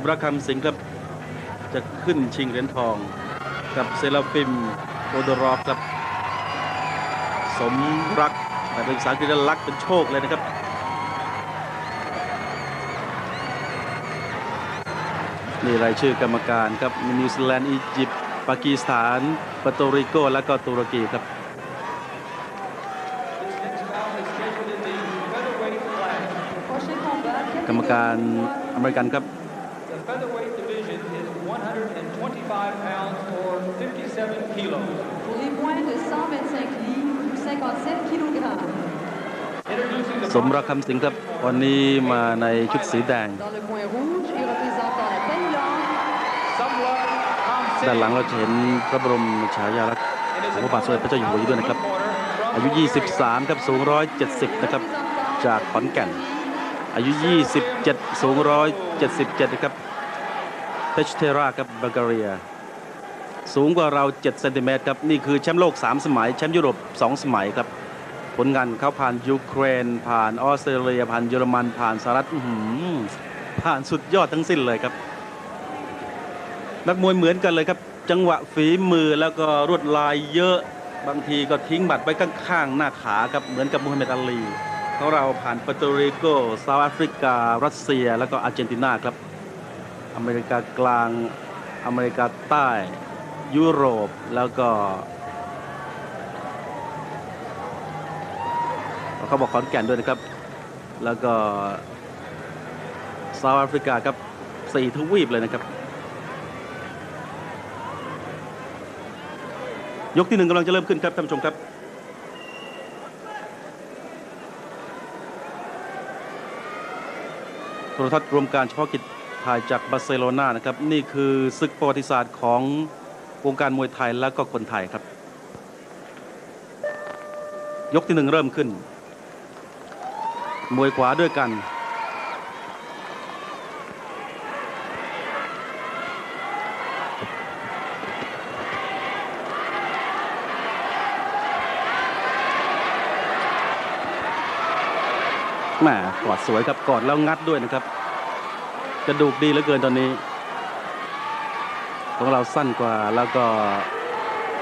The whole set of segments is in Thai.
มรักคำสิงครับ จะขึ้นชิงเหรียญทอง กับเซราฟิมโอดรอฟครับ สมรักแต่เป็นภาษาอังกฤษว่ารักเป็นโชคเลยนะครับนี่รายชื่อกรรมการครับมีนิวซีแลนด์อียิปต์ปากีสถานปาโตริโกและก็ตุรกีครับกรรมการอเมริกันครับ featherweight division is 125 pounds or 57 kilos. Pour les moins de 125 livres, 57 kg. Introducing the สมรักคำสิงห์ครับ วันนี้มาในชุดสีแดง Dans le coin rouge et représentant la Thaïlande, Samluck ด้านหลัง Kamsing เราจะเห็นพระบรมฉายาลักษณ์ and his ของพระบาทสมเด็จพระเจ้าอยู่หัวอยู่ด้วยนะครับ From อายุ 23 ครับสูง 170 นะครับ จากขอนแก่น อายุ 27 สูง 177 นะครับเท ชเทราครับบัลแกเรีย สูงกว่าเรา 7 เซนติเมตรครับ นี่คือแชมป์โลก 3 สมัย แชมป์ยุโรป 2 สมัยครับ ผลงานเขาผ่านยูเครน ผ่านออสเตรเลีย ผ่านเยอรมัน ผ่านสหรัฐผ่านสุดยอดทั้งสิ้นเลยครับ นักมวยเหมือนกันเลยครับ จังหวะฝีมือแล้วก็รวดลายเยอะ บางทีก็ทิ้งบัตรไว้ข้างๆหน้าขาครับ เหมือนกับมูฮัมหมัดอาลีของเราผ่านปาโตริโกเซาท์แอฟริกา รัสเซีย แล้วก็อาร์เจนตินาครับ อเมริกากลาง อเมริกาใต้ ยุโรปแล้วก็เขาบอกขอนแก่นด้วยนะครับ แล้วก็เซาท์แอฟริกาครับสี่ทวีปเลยนะครับ ยกที่หนึ่งกำลังจะเริ่มขึ้นครับท่านผู้ชมครับโทรทัศน์รวมการเฉพาะกิจ ถ่ายจากบาร์เซโลนานะครับ นี่คือศึกประวัติศาสตร์ของวงการมวยไทยและก็คนไทยครับ ยกที่หนึ่งเริ่มขึ้น มวยขวาด้วยกันแหมกอดสวยครับกอดแล้วงัดด้วยนะครับ กระดูกดีเหลือเกินตอนนี้ ของเราสั้นกว่าแล้วก็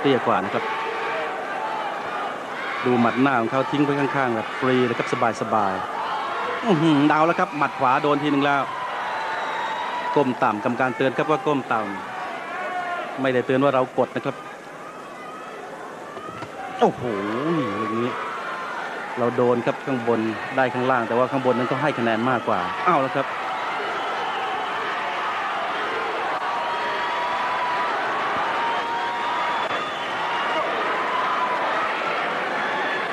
เตี้ยกว่านะครับ ดูหมัดหน้าของเขาทิ้งไว้ข้างๆแบบฟรีเลยครับสบายๆดาวแล้วครับ หมัดขวาโดนทีหนึ่งแล้วก้มต่ำกรรมการเตือนครับว่าก้มต่ำไม่ได้เตือนว่าเรากดนะครับโอ้โหอย่างนี้ เราโดนครับข้างบนได้ข้างล่าง แต่ว่าข้างบนนั้นก็ให้คะแนนมากกว่าอ้าวแล้วครับ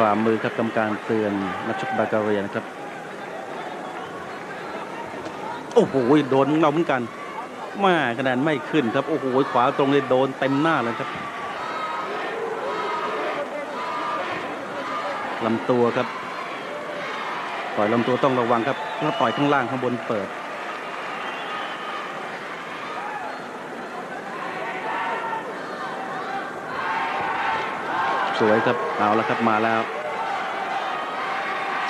ฝ่ามือครับกรรมการเตือนนักชกบาการียนครับ โอ้โหโดนเราเหมือนกันมาคะแนนไม่ขึ้นครับ โอ้โหขวาตรงเลยโดนเต็มหน้าเลยครับลำตัวครับ ต่อยลำตัวต้องระวังครับถ้าต่อยข้างล่างข้างบนเปิด สวยครับเอาแล้วครับมาแล้ว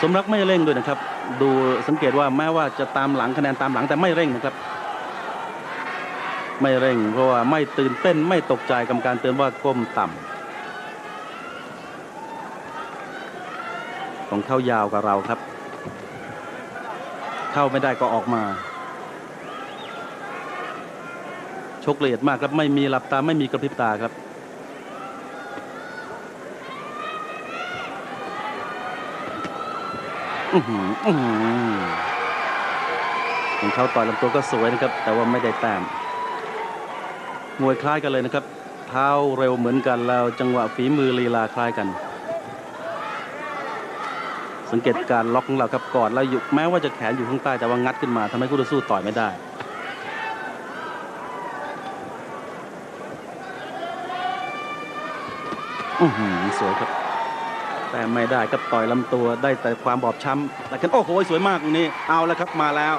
สมรักไม่เร่งด้วยนะครับ ดูสังเกตว่าแม้ว่าจะตามหลังคะแนนตามหลังแต่ไม่เร่งนะครับ ไม่เร่ง เพราะว่าไม่ตื่นเต้นไม่ตกใจกรรมการเตือนว่าก้มต่ำของเข้ายาวกว่าเราครับ เข้าไม่ได้ก็ออกมาชกละเอียดมากครับไม่มีหลับตาไม่มีกระพริบตาครับ อื้อหืออื้อหือ ของเขาต่อยลำตัวก็สวยนะครับ แต่ว่าไม่ได้แต้มมวยคล้ายกันเลยนะครับ เท้าเร็วเหมือนกันแล้วจังหวะฝีมือลีลาคล้ายกัน สังเกตการล็อกของเราครับกอดแล้วอยู่แม้ว่าจะแขนอยู่ข้างใต้แต่ว่างัดขึ้นมาทำให้คู่ต่อสู้ต่อยไม่ได้อือหือสวยครับ แต่ไม่ได้ครับต่อยลำตัวได้แต่ความบอบช้ำแต่กันโอ้โหสวยมากตรงนี้เอาแล้วครับมาแล้ว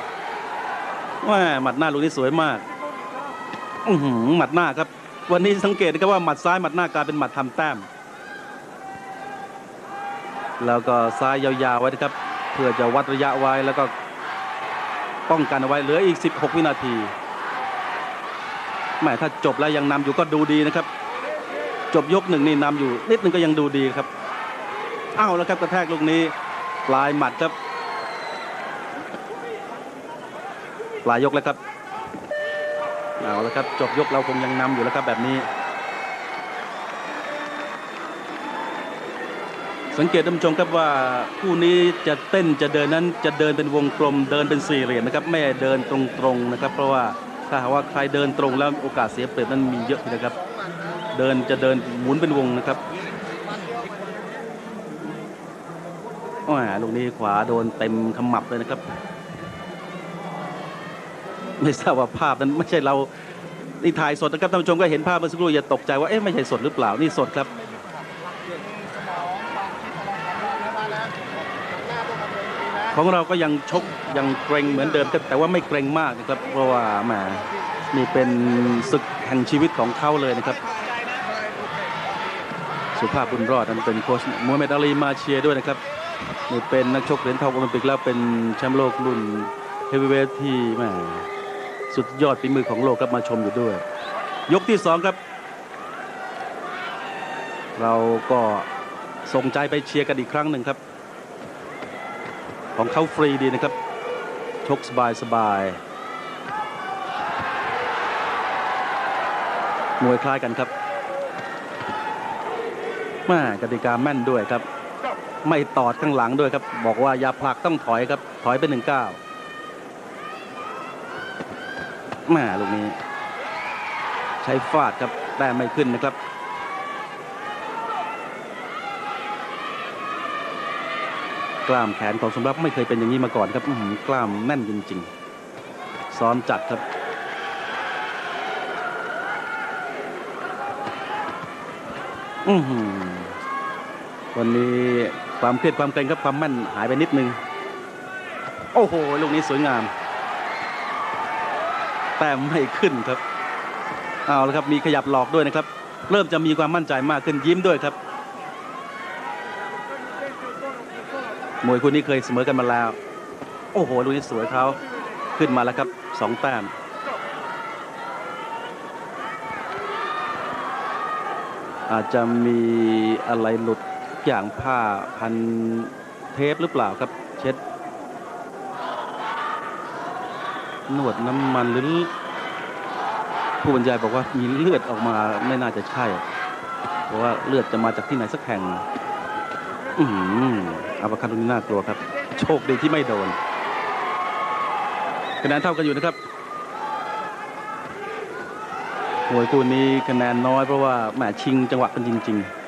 ว่าหมัดหน้าลูกนี้สวยมากอือหือหมัดหน้าครับ วันนี้สังเกตนะครับว่าหมัดซ้ายหมัดหน้ากลายเป็นหมัดทำแต้ม แล้วก็ซ้ายยาวๆไว้นะครับ เพื่อจะวัดระยะไว้แล้วก็ป้องกันเอาไว้เหลืออีก 16 วินาทีแหมถ้าจบแล้วยังนำอยู่ก็ดูดีนะครับ จบยกหนึ่งนี่นำอยู่นิดนึงก็ยังดูดีครับ อ้าแล้วครับกระแทกลูกนี้ ปลายหมัดครับ ปลายยกแล้วครับเอาแล้วครับจบยกเราคงยังนำอยู่แล้วครับแบบนี้ สังเกตท่านผู้ชมครับว่าคู่นี้จะเต้นจะเดินนั้นจะเดินเป็นวงกลมเดินเป็นสี่เหลี่ยมนะครับไม่เดินตรงๆนะครับ เพราะว่าถ้าหากว่าใครเดินตรงแล้วโอกาสเสียเปรียบนั้นมีเยอะนะครับ เดินจะเดินหมุนเป็นวงนะครับ โอ้ยลูกนี้ขวาโดนเต็มขมับเลยนะครับ ไม่ทราบว่าภาพนั้นไม่ใช่เรานี่ถ่ายสดนะครับท่านผู้ชมก็เห็นภาพเมื่อสักครู่อย่าตกใจว่าเอ๊ะไม่ใช่สดหรือเปล่านี่สดครับของเราก็ยังชกยังเกรงเหมือนเดิมครับแต่ว่าไม่เกรงมากนะครับ เพราะว่าแหมนี่เป็นศึกแห่งชีวิตของเขาเลยนะครับ สุภาพบุญรอดนั้นเป็นโค้ชมูฮัมหมัดอาลีมาเชียร์ด้วยนะครับ นี่เป็นนักชกเหรียญทองโอลิมปิกแล้วเป็นแชมป์โลกรุ่นเฮฟวีเวทที่แหมสุดยอดฝีมือของโลกครับมาชมอยู่ด้วย ยกที่สองครับ เราก็ส่งใจไปเชียร์กันอีกครั้งหนึ่งครับ ของเขาฟรีดีนะครับ ชกสบายสบายมวยคล้ายกันครับแม่กติกาแม่นด้วยครับ ไม่ตอดข้างหลังด้วยครับ บอกว่าอย่าผลักต้องถอยครับ ถอยไปหนึ่งเก้าแม่ลูกนี้ ใช้ฟาดครับแต่ไม่ขึ้นนะครับกล้ามแขนของสมรักไม่เคยเป็นอย่างนี้มาก่อนครับกล้ามแน่นจริง ๆ ซ้อมจัดครับ อือหือวันนี้ ความเครียดความเกรงครับความแม่นหายไปนิดนึง โอ้โห ลูกนี้สวยงาม แต่ไม่ขึ้นครับ เอาละครับมีขยับหลอกด้วยนะครับ เริ่มจะมีความมั่นใจมากขึ้นยิ้มด้วยครับ มวยคู่นี้เคยเสมอกันมาแล้ว โอ้โห ลูกนี้สวยเขาขึ้นมาแล้วครับสองแต้มอาจจะมีอะไรหลุด อย่างผ้าพันเทปหรือเปล่าครับ เช็ดนวดน้ำมันหรือผู้บรรยายบอกว่ามีเลือดออกมาไม่น่าจะใช่ เพราะว่าเลือดจะมาจากที่ไหนสักแห่ง อืมอัปคันตรงนี้น่ากลัวครับ โชคดีที่ไม่โดนคะแนนเท่ากันอยู่นะครับมวยคู่นี้คะแนนน้อยเพราะว่าแหมชิงจังหวะกันจริง ๆ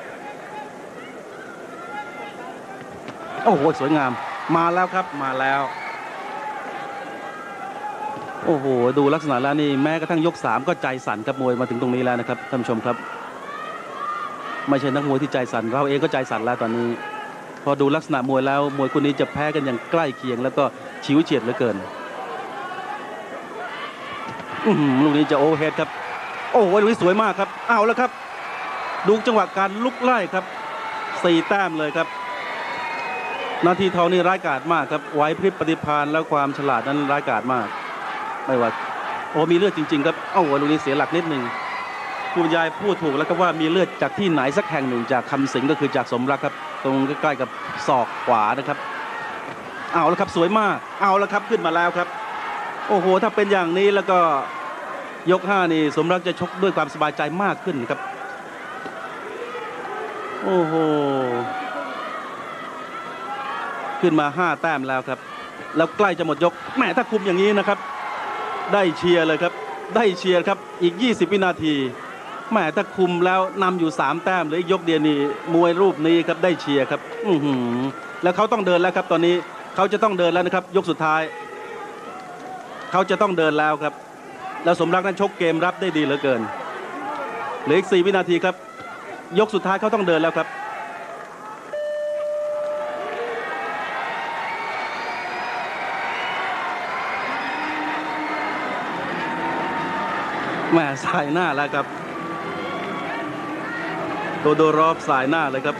โอ้โหสวยงาม มาแล้วครับมาแล้ว โอ้โหดูลักษณะแล้วนี่แม้กระทั่งยกสามก็ใจสั่นครับมวยมาถึงตรงนี้แล้วนะครับท่านผู้ชมครับ ไม่ใช่นักมวยที่ใจสั่นเราเองก็ใจสั่นแล้วตอนนี้ พอดูลักษณะมวยแล้วมวยคู่นี้จะแพ้กันอย่างใกล้เคียง แล้วก็ชิวเฉียดเหลือเกินลูกนี้จะโอเฮดครับ โอ้โหลูกนี้สวยมากครับ เอาแล้วครับ ดูจังหวะการลุกไล่ครับสี่แต้มเลยครับ นาทีทองนี่ร้ายกาจมากครับไหวพริบปฏิภาณแล้วความฉลาดนั้นร้ายกาจมาก ไม่ว่าโอ้มีเลือดจริง ๆ ครับเอ้าลูกนี้เสียหลักนิดหนึ่งผู้บรรยายพูดถูกแล้วครับว่ามีเลือดจากที่ไหนสักแห่งหนึ่งจากคำสิงก็คือจากสมรักครับ ตรงใกล้ๆกับศอกขวานะครับ เอาแล้วครับสวยมาก เอาแล้วครับขึ้นมาแล้วครับ โอ้โห ถ้าเป็นอย่างนี้แล้วก็ยกห้านี่สมรักจะชกด้วยความสบายใจมากขึ้นครับ โอ้โห ขึ้นมาห้าแต้มแล้วครับ แล้วใกล้จะหมดยกแหมถ้าคุมอย่างนี้นะครับ ได้เชียร์เลยครับ ได้เชียร์ครับอีก 20 วินาทีแหมถ้าคุมแล้วนำอยู่ 3 แต้มเหรืออีกยกเดียวนี่มวยรูปนี้ครับได้เชียร์ครับ อือหือแล้วเขาต้องเดินแล้วครับ ตอนนี้เขาจะต้องเดินแล้วนะครับ ยกสุดท้าย เขาจะต้องเดินแล้วครับ แล้วสมรักนั้นชกเกมรับได้ดีเหลือเกินเหลืออีก4วินาทีครับ ยกสุดท้ายเขาต้องเดินแล้วครับ แม่สายหน้าแล้วครับ โดโดรอบสายหน้าเลยครับ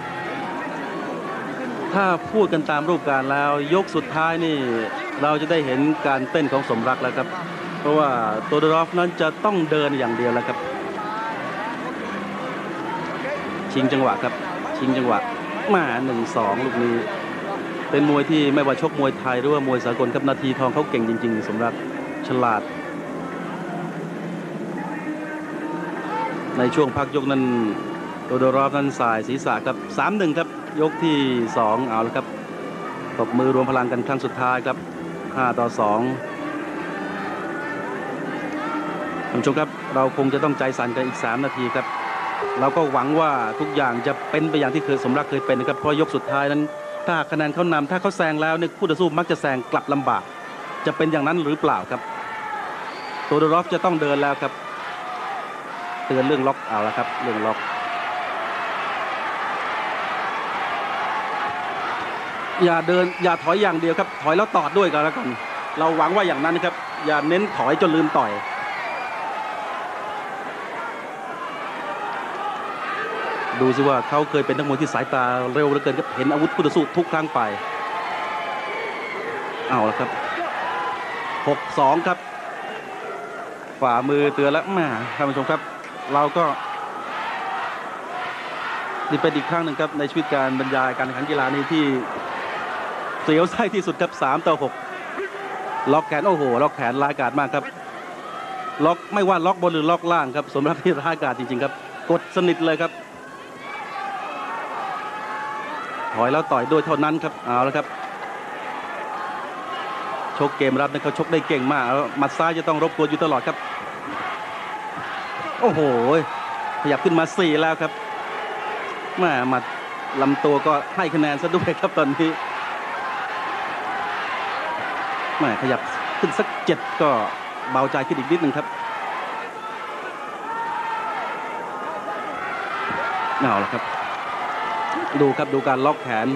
ถ้าพูดกันตามรูปการแล้ว ยกสุดท้ายนี่ เราจะได้เห็นการเต้นของสมรักแล้วครับ เพราะว่าโตโดรอฟนั้นจะต้องเดินอย่างเดียวแล้วครับ ชิงจังหวะครับ ชิงจังหวะมาหนึ่งสองลูกนี้ เป็นมวยที่ไม่ว่าชกมวยไทยหรือว่ามวยสากลครับนาทีทองเขาเก่งจริง ๆ สมรักฉลาด ในช่วงพักยกนั้นโดโดรอฟนั้นสายศีรษะครับสามหนึ่งครับยกที่สองเอาแล้วครับตบมือรวมพลังกันครั้งสุดท้ายครับห้าต่อสองท่านผู้ชมครับเราคงจะต้องใจสั่นกันอีก 3 นาทีครับ เราก็หวังว่าทุกอย่างจะเป็นไปอย่างที่เคยสมรักเคยเป็นนะครับเพราะยกสุดท้ายนั้น ถ้าคะแนนเขานำถ้าเขาแซงแล้วเนี่ยคู่ต่อสู้มักจะแซงกลับลำบาก จะเป็นอย่างนั้นหรือเปล่าครับโตโดรอฟจะต้องเดินแล้วครับ เตือนเรื่องล็อกเอาล้วครับ เรื่องล็อกอย่าเดินอย่าถอยอย่างเดียวครับ ถอยแล้วตอดด้วยกันแล้วกัน เราหวังว่าอย่างนั้นนะครับ อย่าเน้นถอยจนลืมต่อย ดูสิว่าเขาเคยเป็นนักมวยที่สายตาเร็วเหลือเกินครับเห็นอาวุธคู่ต่อสู้ทุกครั้งไป เอาละครับ 6-2 ครับฝ่ามือเตือนแล้วแมาท่านผู้ชมครับ เราก็นี่เป็นอีกครั้งหนึ่งครับในชีวิตการบรรยายการแข่งขันกีฬานี้ที่เสียวไส้ที่สุดครับ3ต่อ6ล็อกแขนโอ้โห ล็อกแขนร้ายกาจมากครับ ล็อกไม่ว่าล็อกบนหรือล็อกล่างครับ สมรักที่ร้ายกาจจริงๆครับ กดสนิทเลยครับถอยแล้วต่อยด้วยเท่านั้นครับเอาแล้วครับ ชกเกมรับนะเขาชกได้เก่งมากมัดซ้ายจะต้องรบกวนอยู่ตลอดครับ โอ้โหขยับขึ้นมาสี่แล้วครับแม่หมัดลำตัวก็ให้คะแนนซะด้วยครับตอนนี้แม่ขยับขึ้นสักเจ็ดก็เบาใจขึ้นอีกนิดหนึ่งครับเอาละครับ ดูครับดูการล็อกแขน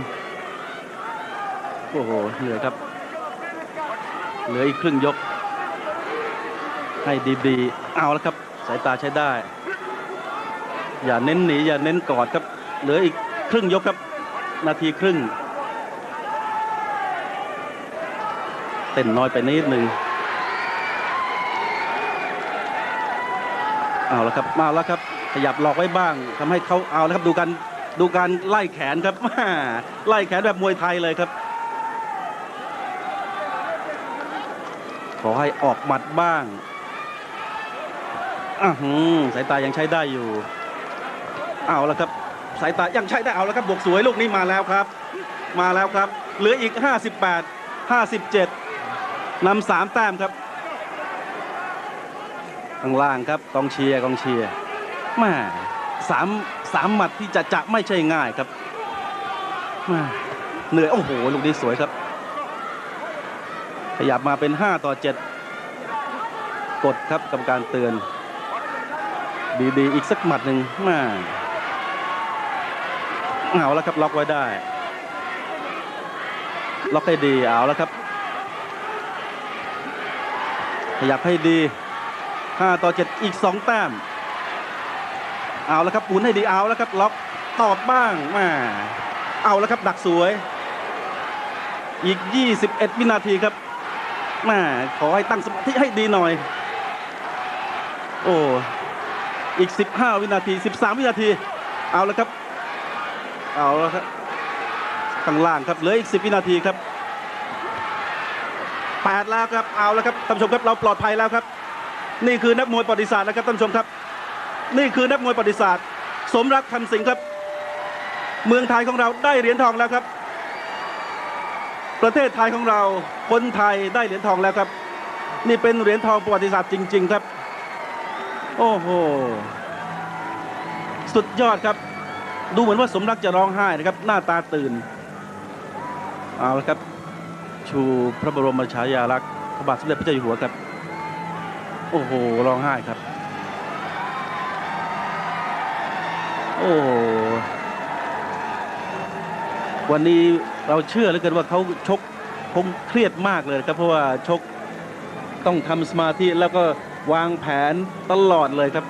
โอ้โหเหนื่อยครับ เหลืออีกครึ่งยก ให้ดีๆ เอาล้วครับ สายตาใช้ได้ อย่าเน้นหนีอย่าเน้นกอดครับ เหลืออีกครึ่งยกครับ นาทีครึ่ง เต้นน้อยไปนิดหนึ่งเอาแล้วครับมาแล้วครับ ขยับหลอกไว้บ้างทำให้เขาเอาแล้วครับดูการดูการไล่แขนครับไล่แขนแบบมวยไทยเลยครับ ขอให้ออกหมัดบ้าง สายตายังใช้ได้อยู่ เอาล้วครับ สายตายังใช้ได้เอาล้วครับบวกสวยลูกนี้มาแล้วครับ มาแล้วครับ เหลืออีก 58 57นำสามแต้มครับข้างล่างครับกองเชียร์กองเชียร์แม่สามสามหมัดที่จะจะไม่ใช่ง่ายครับแม่เหนื่อยโอ้โหลูกนี้สวยครับ ขยับมาเป็น 5 ต่อ 7 กดครับกรรมการเตือน ดีๆ อีกสักหมัดหนึ่งมาเอาแล้วครับล็อกไว้ได้ ล็อกให้ดีเอาแล้วครับ ขยับให้ดี 5 ต่อ 7 อีก 2 แต้ม เอาแล้วครับหมุนให้ดีเอาแล้วครับล็อกตอบบ้างมาเอาแล้วครับดักสวย อีก 21 วินาทีครับแม่ขอให้ตั้งสมาธิให้ดีหน่อย โอ้ อีก 15 วินาที 13 วินาที เอาแล้วครับ เอาแล้วครับ ข้างล่างครับ เหลืออีก 10 วินาทีครับ 8 แล้วครับ เอาแล้วครับ ท่านผู้ชมครับ เราปลอดภัยแล้วครับ นี่คือนักมวยประวัติศาสตร์นะครับ ท่านผู้ชมครับ นี่คือนักมวยประวัติศาสตร์ สมรักคำสิงครับ เมืองไทยของเราได้เหรียญทองแล้วครับ ประเทศไทยของเรา คนไทยได้เหรียญทองแล้วครับ นี่เป็นเหรียญทองประวัติศาสตร์จริง ๆ ครับ โอ้โห สุดยอดครับ ดูเหมือนว่าสมรักจะร้องไห้นะครับ หน้าตาตื่น เอาละครับ ชูพระบรมฉายาลักษณ์พระบาทสมเด็จพระเจ้าอยู่หัวครับ โอ้โห ร้องไห้ครับ โอ้วันนี้เราเชื่อเหลือเกินว่าเขาชกคงเครียดมากเลยครับ เพราะว่าชกต้องทำสมาธิแล้วก็ วางแผนตลอดเลยครับ